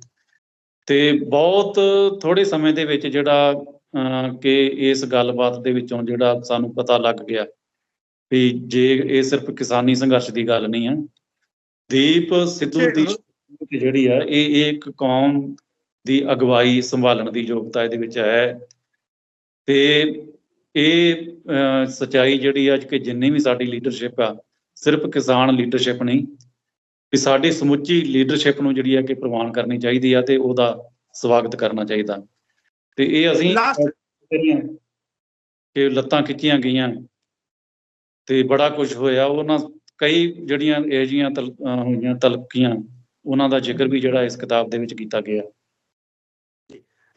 ਤੇ ਬਹੁਤ ਥੋੜੇ ਸਮੇਂ ਦੇ ਵਿੱਚ ਜਿਹੜਾ ਕਿ ਇਸ ਗੱਲਬਾਤ ਦੇ ਵਿੱਚੋਂ ਜਿਹੜਾ ਸਾਨੂੰ ਪਤਾ ਲੱਗ ਗਿਆ ਵੀ ਜੇ ਇਹ ਸਿਰਫ ਕਿਸਾਨੀ ਸੰਘਰਸ਼ ਦੀ ਗੱਲ ਨਹੀਂ ਹੈ ਦੀਪ ਸਿੱਧੂ ਦੀ ਜਿਹੜੀ ਆ ਇਹ ਇੱਕ ਕੌਮ ਦੀ ਅਗਵਾਈ ਸੰਭਾਲਣ ਦੀ ਯੋਗਤਾ ਇਹਦੇ ਵਿੱਚ ਹੈ ਤੇ ਇਹ ਸੱਚਾਈ ਜਿਹੜੀ ਅੱਜ ਕਿ ਜਿੰਨੀ ਵੀ ਸਾਡੀ ਲੀਡਰਸ਼ਿਪ ਆ ਸਿਰਫ ਕਿਸਾਨ ਲੀਡਰਸ਼ਿਪ ਨਹੀਂ ਵੀ ਸਾਡੀ ਸਮੁੱਚੀ ਲੀਡਰਸ਼ਿਪ ਨੂੰ ਜਿਹੜੀ ਆ ਕਿ ਪ੍ਰਵਾਨ ਕਰਨੀ ਚਾਹੀਦੀ ਆ ਤੇ ਉਹਦਾ ਸਵਾਗਤ ਕਰਨਾ ਚਾਹੀਦਾ। ਤੇ ਇਹ ਅਸੀਂ ਕਿ ਲੱਤਾਂ ਖਿੱਚੀਆਂ ਗਈਆਂ ਤੇ ਬੜਾ ਕੁਝ ਹੋਇਆ। ਉਹਨਾਂ ਕਈ ਜਿਹੜੀਆਂ ਇਹ ਜੀਆਂ ਹੋਈਆਂ ਤਲਕੀਆਂ ਉਹਨਾਂ ਦਾ ਜ਼ਿਕਰ ਵੀ ਜਿਹੜਾ ਇਸ ਕਿਤਾਬ ਦੇ ਵਿੱਚ ਕੀਤਾ ਗਿਆ।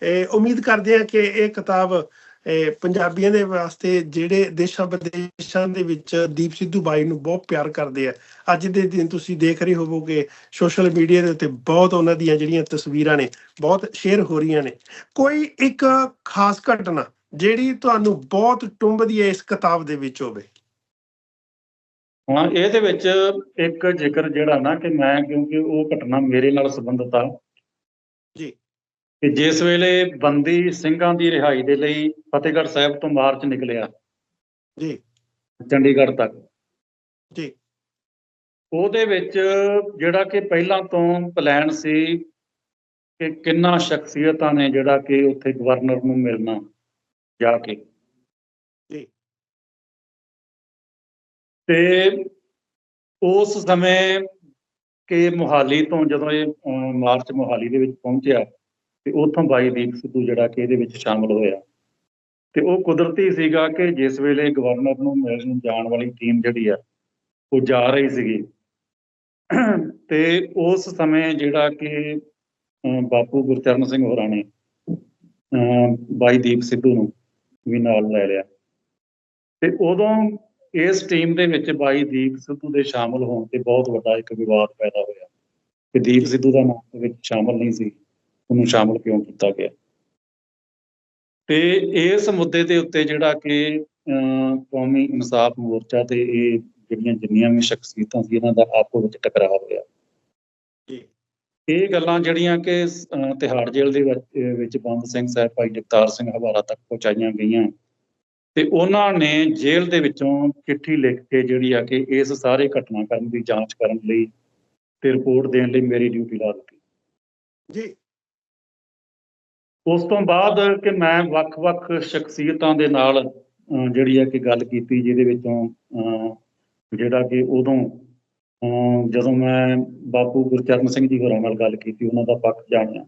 ਇਹ ਉਮੀਦ ਕਰਦੇ ਹਾਂ ਕਿ ਇਹ ਕਿਤਾਬ ਪੰਜਾਬੀਆਂ ਦੇ ਵਾਸਤੇ ਜਿਹੜੇ ਦੇਸ਼ਾਂ ਵਿਦੇਸ਼ਾਂ ਦੇ ਵਿੱਚ ਦੀਪ ਸਿੱਧੂ ਬਾਈ ਨੂੰ ਬਹੁਤ ਪਿਆਰ ਕਰਦੇ ਆ। ਅੱਜ ਦੇ ਦਿਨ ਤੁਸੀਂ ਦੇਖ ਰਹੇ ਹੋਵੋਗੇ, ਸੋਸ਼ਲ ਮੀਡੀਆ ਦੇ ਉੱਤੇ ਬਹੁਤ ਉਹਨਾਂ ਦੀਆਂ ਜਿਹੜੀਆਂ ਤਸਵੀਰਾਂ ਨੇ, ਬਹੁਤ ਸ਼ੇਅਰ ਹੋ ਰਹੀਆਂ ਨੇ। ਕੋਈ ਇੱਕ ਖਾਸ ਘਟਨਾ ਜਿਹੜੀ ਤੁਹਾਨੂੰ ਬਹੁਤ ਟੁੰਬਦੀ ਹੈ ਇਸ ਕਿਤਾਬ ਦੇ ਵਿੱਚ ਹੋਵੇ? ਹਾਂ, ਇਹਦੇ ਵਿੱਚ ਇੱਕ ਜ਼ਿਕਰ ਜਿਹੜਾ ਨਾ ਕਿ ਮੈਂ, ਕਿਉਂਕਿ ਉਹ ਘਟਨਾ ਮੇਰੇ ਨਾਲ ਸੰਬੰਧਿਤ ਆ। ਕਿ ਜਿਸ ਵੇਲੇ ਬੰਦੀ ਸਿੰਘਾਂ ਦੀ ਰਿਹਾਈ ਦੇ ਲਈ ਫਤਿਹਗੜ੍ਹ ਸਾਹਿਬ ਤੋਂ ਮਾਰਚ ਨਿਕਲਿਆ ਜੀ। ਚੰਡੀਗੜ੍ਹ ਤੱਕ। ਜੀ। ਉਹਦੇ ਵਿੱਚ ਜਿਹੜਾ ਕਿ ਪਹਿਲਾਂ ਤੋਂ ਪਲਾਨ ਸੀ ਕਿ ਕਿੰਨਾ ਸ਼ਖਸੀਅਤਾਂ ਨੇ ਜਿਹੜਾ ਕਿ ਉੱਥੇ ਗਵਰਨਰ ਨੂੰ ਮਿਲਣਾ ਜਾ ਕੇ। ਜੀ। ਤੇ ਉਸ ਸਮੇਂ ਕਿ ਮੁਹਾਲੀ ਤੋਂ ਜਦੋਂ ਇਹ ਮਾਰਚ ਮੁਹਾਲੀ ਦੇ ਵਿੱਚ ਪਹੁੰਚਿਆ ਤੇ ਉੱਥੋਂ ਬਾਈ ਦੀਪ ਸਿੱਧੂ ਜਿਹੜਾ ਕਿ ਇਹਦੇ ਵਿੱਚ ਸ਼ਾਮਲ ਹੋਇਆ। ਤੇ ਉਹ ਕੁਦਰਤੀ ਸੀਗਾ ਕਿ ਜਿਸ ਵੇਲੇ ਗਵਰਨਰ ਨੂੰ ਮਿਲਣ ਜਾਣ ਵਾਲੀ ਟੀਮ ਜਿਹੜੀ ਆ ਉਹ ਜਾ ਰਹੀ ਸੀਗੀ। ਤੇ ਉਸ ਸਮੇਂ ਜਿਹੜਾ ਕਿ ਅਹ, ਬਾਪੂ ਗੁਰਚਰਨ ਸਿੰਘ ਹੋਰਾਂ ਨੇ ਅਹ, ਬਾਈ ਦੀਪ ਸਿੱਧੂ ਨੂੰ ਵੀ ਨਾਲ ਲੈ ਲਿਆ। ਤੇ ਉਦੋਂ ਇਸ ਟੀਮ ਦੇ ਵਿੱਚ ਬਾਈ ਦੀਪ ਸਿੱਧੂ ਦੇ ਸ਼ਾਮਲ ਹੋਣ ਤੇ ਬਹੁਤ ਵੱਡਾ ਇੱਕ ਵਿਵਾਦ ਪੈਦਾ ਹੋਇਆ। ਕਿ ਦੀਪ ਸਿੱਧੂ ਦਾ ਨਾਮ ਵਿੱਚ ਸ਼ਾਮਲ ਨਹੀਂ ਸੀ। ਉਹਨੂੰ ਸ਼ਾਮਲ ਕਿਉਂ ਕੀਤਾ ਗਿਆ? ਤੇ ਇਸ ਮੁੱਦੇ ਦੇ ਉੱਤੇ ਜਿਹੜਾ ਕਿ ਕੌਮੀ ਇਨਸਾਫ ਮੋਰਚਾ ਤੇ ਇਹ ਜਿਹੜੀਆਂ ਜਿੰਨੀਆਂ ਵੀ ਸ਼ਖਸੀਅਤਾਂ ਸੀ ਇਹਨਾਂ ਦਾ ਆਪੋ ਵਿੱਚ ਟਕਰਾਅ ਹੋਇਆ। ਜੀ। ਇਹ ਗੱਲਾਂ ਜਿਹੜੀਆਂ ਕਿ ਤਿਹਾੜ ਜੇਲ੍ਹ ਦੇ ਵਿੱਚ ਬੰਦ ਸਿੰਘ ਸਾਹਿਬ ਭਾਈ ਜਗਤਾਰ ਸਿੰਘ ਹਵਾਰਾ ਤੱਕ ਪਹੁੰਚਾਈਆਂ ਗਈਆਂ। ਤੇ ਉਹਨਾਂ ਨੇ ਜੇਲ੍ਹ ਦੇ ਵਿੱਚੋਂ ਚਿੱਠੀ ਲਿਖ ਕੇ ਜਿਹੜੀ ਆ ਕਿ ਇਸ ਸਾਰੇ ਘਟਨਾਕ੍ਰਮ ਦੀ ਜਾਂਚ ਕਰਨ ਲਈ ਤੇ ਰਿਪੋਰਟ ਦੇਣ ਲਈ ਮੇਰੀ ਡਿਊਟੀ ਲਾ ਦਿੱਤੀ। ਜੀ। ਉਸ ਤੋਂ ਬਾਅਦ ਕਿ ਮੈਂ ਵੱਖ-ਵੱਖ ਸ਼ਖਸੀਅਤਾਂ ਦੇ ਨਾਲ ਜਿਹੜੀ ਆ ਕਿ ਗੱਲ ਕੀਤੀ ਜਿਹਦੇ ਵਿੱਚੋਂ ਜਿਹੜਾ ਕਿ ਉਦੋਂ ਜਦੋਂ ਮੈਂ ਬਾਪੂ ਗੁਰਚਰਨ ਸਿੰਘ ਜੀ ਹੋਰਾਂ ਨਾਲ ਗੱਲ ਕੀਤੀ ਉਹਨਾਂ ਦਾ ਪੱਖ ਜਾਣਿਆ।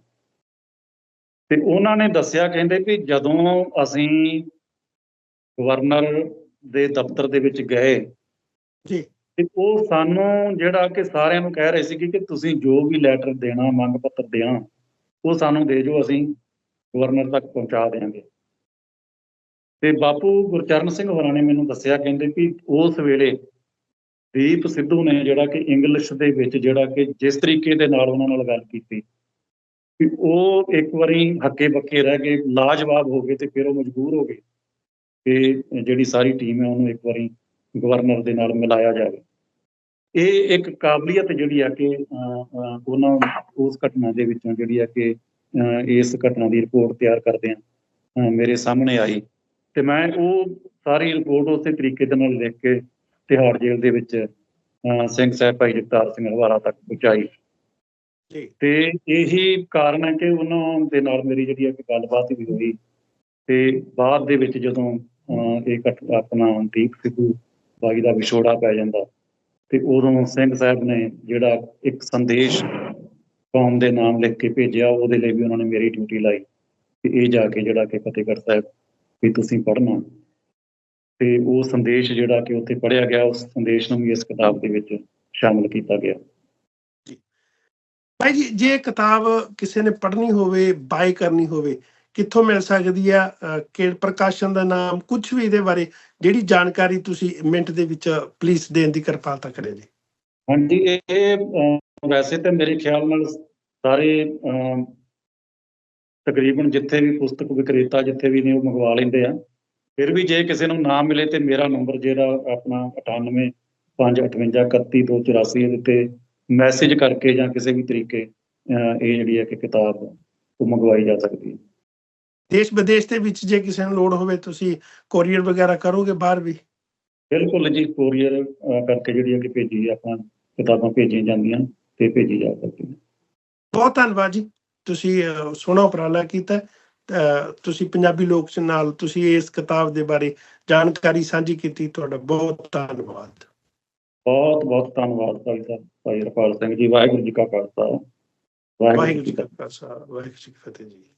ਤੇ ਉਹਨਾਂ ਨੇ ਦੱਸਿਆ ਕਹਿੰਦੇ ਵੀ ਜਦੋਂ ਅਸੀਂ ਗਵਰਨਰ ਦੇ ਦਫ਼ਤਰ ਦੇ ਵਿੱਚ ਗਏ ਜੀ। ਤੇ ਉਹ ਸਾਨੂੰ ਜਿਹੜਾ ਕਿ ਸਾਰਿਆਂ ਨੂੰ ਕਹਿ ਰਹੇ ਸੀ ਕਿ ਤੁਸੀਂ ਜੋ ਵੀ ਲੈਟਰ ਦੇਣਾ ਮੰਗ ਪੱਤਰ ਦੇਣਾ ਉਹ ਸਾਨੂੰ ਦੇ ਜੋ ਅਸੀਂ। ਗਵਰਨਰ ਤੱਕ ਪਹੁੰਚਾ ਦੇਵਾਂਗੇ ਤੇ ਬਾਪੂ ਗੁਰਚਰਨ ਸਿੰਘ ਹੋਰਾਂ ਨੇ ਮੈਨੂੰ ਦੱਸਿਆ ਕਹਿੰਦੇ ਕਿ ਉਸ ਵੇਲੇ ਦੀਪ ਸਿੱਧੂ ਨੇ ਜਿਹੜਾ ਕਿ ਇੰਗਲਿਸ਼ ਦੇ ਵਿੱਚ ਜਿਹੜਾ ਕਿ ਜਿਸ ਤਰੀਕੇ ਦੇ ਨਾਲ ਉਹਨਾਂ ਨਾਲ ਗੱਲ ਕੀਤੀ ਕਿ ਉਹ ਇੱਕ ਵਾਰੀ ਹੱਕੇ ਬੱਕੇ ਰਹਿ ਗਏ ਲਾਜਵਾਬ ਹੋ ਗਏ ਤੇ ਫਿਰ ਉਹ ਮਜਬੂਰ ਹੋ ਗਏ ਕਿ ਜਿਹੜੀ ਸਾਰੀ ਟੀਮ ਹੈ ਉਹਨੂੰ ਇੱਕ ਵਾਰੀ ਗਵਰਨਰ ਦੇ ਨਾਲ ਮਿਲਾਇਆ ਜਾਵੇ। ਇਹ ਇੱਕ ਕਾਬਲੀਅਤ ਜਿਹੜੀ ਆ ਕਿ ਅਹ, ਉਹਨਾਂ ਉਸ ਘਟਨਾ ਦੇ ਵਿੱਚੋਂ ਜਿਹੜੀ ਆ ਕਿ ਇਸ ਘਟਨਾ ਦੀ ਰਿਪੋਰਟ ਤਿਆਰ ਕਰਦੇ ਆ ਮੇਰੇ ਸਾਹਮਣੇ ਆਈ। ਤੇ ਮੈਂ ਉਹ ਸਾਰੀ ਰਿਪੋਰਟ ਉਸੇ ਤਰੀਕੇ ਦੇ ਨਾਲ ਲਿਖ ਕੇ ਤਿਹਾੜ ਜੇਲ੍ਹ ਦੇ ਵਿੱਚ ਸਿੰਘ ਸਾਹਿਬ ਭਾਈ ਜਗਤਾਰ ਸਿੰਘ ਹਵਾਰਾ ਤੱਕ ਪਹੁੰਚਾਈ। ਤੇ ਇਹੀ ਕਾਰਨ ਹੈ ਕਿ ਉਹਨਾਂ ਦੇ ਨਾਲ ਮੇਰੀ ਜਿਹੜੀ ਆ ਕਿ ਗੱਲਬਾਤ ਵੀ ਹੋਈ। ਤੇ ਬਾਅਦ ਦੇ ਵਿੱਚ ਜਦੋਂ ਇਹ ਆਪਣਾ ਦੀਪ ਸਿੱਧੂ ਬਾਈ ਦਾ ਵਿਛੋੜਾ ਪੈ ਜਾਂਦਾ ਤੇ ਉਦੋਂ ਸਿੰਘ ਸਾਹਿਬ ਨੇ ਜਿਹੜਾ ਇੱਕ ਸੰਦੇਸ਼ ਕੌਮ ਦੇ ਨਾਮ ਲਿਖ ਕੇ ਭੇਜਿਆ ਉਹਦੇ ਲਈ ਵੀ ਉਹਨਾਂ ਨੇ ਮੇਰੀ ਡਿਊਟੀ ਲਾਈ ਤੇ ਇਹ ਜਾ ਕੇ ਜਿਹੜਾ ਕਿ ਫਤਿਹਗੜ੍ਹ ਸਾਹਿਬ ਵੀ ਤੁਸੀਂ ਪੜ੍ਹਨਾ। ਤੇ ਉਹ ਸੰਦੇਸ਼ ਜਿਹੜਾ ਕਿ ਉੱਥੇ ਪੜ੍ਹਿਆ ਗਿਆ ਉਸ ਸੰਦੇਸ਼ ਨੂੰ ਵੀ ਇਸ ਕਿਤਾਬ ਦੇ ਵਿੱਚ ਸ਼ਾਮਲ ਕੀਤਾ ਗਿਆ। ਭਾਈ ਜੀ ਜੇ ਕਿਤਾਬ ਕਿਸੇ ਨੇ ਪੜ੍ਹਨੀ ਹੋਵੇ ਬਾਈ ਕਰਨੀ ਹੋਵੇ ਕਿੱਥੋਂ ਮਿਲ ਸਕਦੀ ਆ? ਅਹ, ਕਿ ਪ੍ਰਕਾਸ਼ਨ ਦਾ ਨਾਮ? ਕੁਝ ਵੀ ਇਹਦੇ ਬਾਰੇ ਜਿਹੜੀ ਜਾਣਕਾਰੀ ਤੁਸੀਂ ਮਿੰਟ ਦੇ ਵਿੱਚ ਪਲੀਜ਼ ਦੇਣ ਦੀ ਕਿਰਪਾਲਤਾ ਕਰੇ ਜੀ। ਹਾਂਜੀ ਇਹ ਵੈਸੇ ਤਾਂ ਮੇਰੇ ਖਿਆਲ ਨਾਲ ਸਾਰੇ ਤਕਰੀਬਨ ਜਿੱਥੇ ਵੀ ਪੁਸਤਕ ਵਿਕਰੇਤਾ ਜਿੱਥੇ ਵੀ ਨੇ ਉਹ ਮੰਗਵਾ ਲੈਂਦੇ ਆ। ਫਿਰ ਵੀ ਜੇ ਕਿਸੇ ਨੂੰ ਨਾ ਮਿਲੇ ਤੇ ਮੇਰਾ ਨੰਬਰ ਜਿਹੜਾ ਆਪਣਾ 98 558 31284 ਇਹਦੇ ਤੇ ਮੈਸੇਜ ਕਰਕੇ ਜਾਂ ਕਿਸੇ ਵੀ ਤਰੀਕੇ ਇਹ ਜਿਹੜੀ ਹੈ ਕਿ ਕਿਤਾਬ ਉਹ ਮੰਗਵਾਈ ਜਾ ਸਕਦੀ ਹੈ। ਦੇਸ਼ ਵਿਦੇਸ਼ ਦੇ ਵਿੱਚ ਜੇ ਕਿਸੇ ਨੂੰ ਲੋੜ ਹੋਵੇ ਤੁਸੀਂ ਕੋਰੀਅਰ ਵਗੈਰਾ ਕਰੋਗੇ ਬਾਹਰ ਵੀ? ਬਿਲਕੁਲ ਜੀ ਕੋਰੀਅਰ ਕਰਕੇ ਜਿਹੜੀ ਹੈ ਕਿ ਭੇਜੀ ਆਪਣਾ ਕਿਤਾਬਾਂ ਭੇਜੀਆਂ ਜਾਂਦੀਆਂ। ਤੇ ਭੇਜੀ ਜਾ ਸਕਦੀ ਹੈ। ਬਹੁਤ ਧੰਨਵਾਦ ਜੀ। ਤੁਸੀਂ ਸੋਹਣਾ ਉਪਰਾਲਾ ਕੀਤਾ। ਤੁਸੀਂ ਪੰਜਾਬੀ ਲੋਕ ਚ ਨਾਲ ਤੁਸੀਂ ਇਸ ਕਿਤਾਬ ਦੇ ਬਾਰੇ ਜਾਣਕਾਰੀ ਸਾਂਝੀ ਕੀਤੀ। ਤੁਹਾਡਾ ਬਹੁਤ ਧੰਨਵਾਦ। ਬਹੁਤ ਬਹੁਤ ਧੰਨਵਾਦ ਭਾਈ ਭਾਈ ਰਪਾਲ ਸਿੰਘ ਜੀ। ਵਾਹਿਗੁਰੂ ਜੀ ਕਾ ਖਾਲਸਾ। ਵਾਹਿਗੁਰੂ ਜੀ ਕਾ ਖਾਲਸਾ। ਵਾਹਿਗੁਰੂ ਜੀ ਕੀ ਫਤਿਹ ਜੀ।